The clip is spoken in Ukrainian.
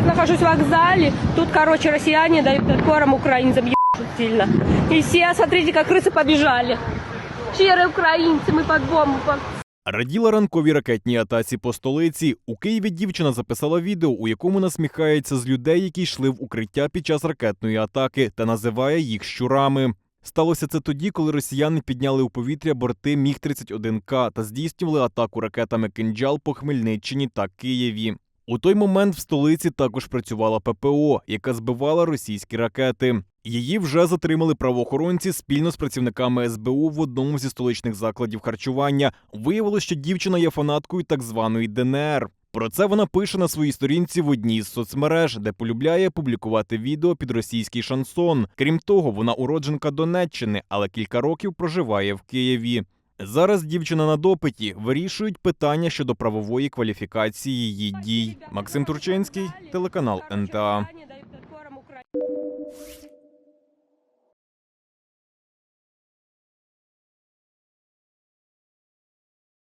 сейчас нахожусь в вокзале. Тут, короче, россияне дают отпором украинцам ебут сильно. И все, смотрите, как крысы побежали. Щирые украинцы, мы под бомбу. под- Раділа ранковій ракетній атаці по столиці. У Києві дівчина записала відео, у якому насміхається з людей, які йшли в укриття під час ракетної атаки, та називає їх щурами. Сталося це тоді, коли росіяни підняли у повітря борти Міг 31 к та здійснювали атаку ракетами «Кинджал» по Хмельниччині та Києві. У той момент в столиці також працювала ППО, яка збивала російські ракети. Її вже затримали правоохоронці спільно з працівниками СБУ в одному зі столичних закладів харчування. Виявилося, що дівчина є фанаткою так званої ДНР. Про це вона пише на своїй сторінці в одній з соцмереж, де полюбляє публікувати відео під російський шансон. Крім того, вона уродженка Донеччини, але кілька років проживає в Києві. Зараз дівчина на допиті вирішують питання щодо правової кваліфікації її дій. Максим Турчинський, телеканал НТА.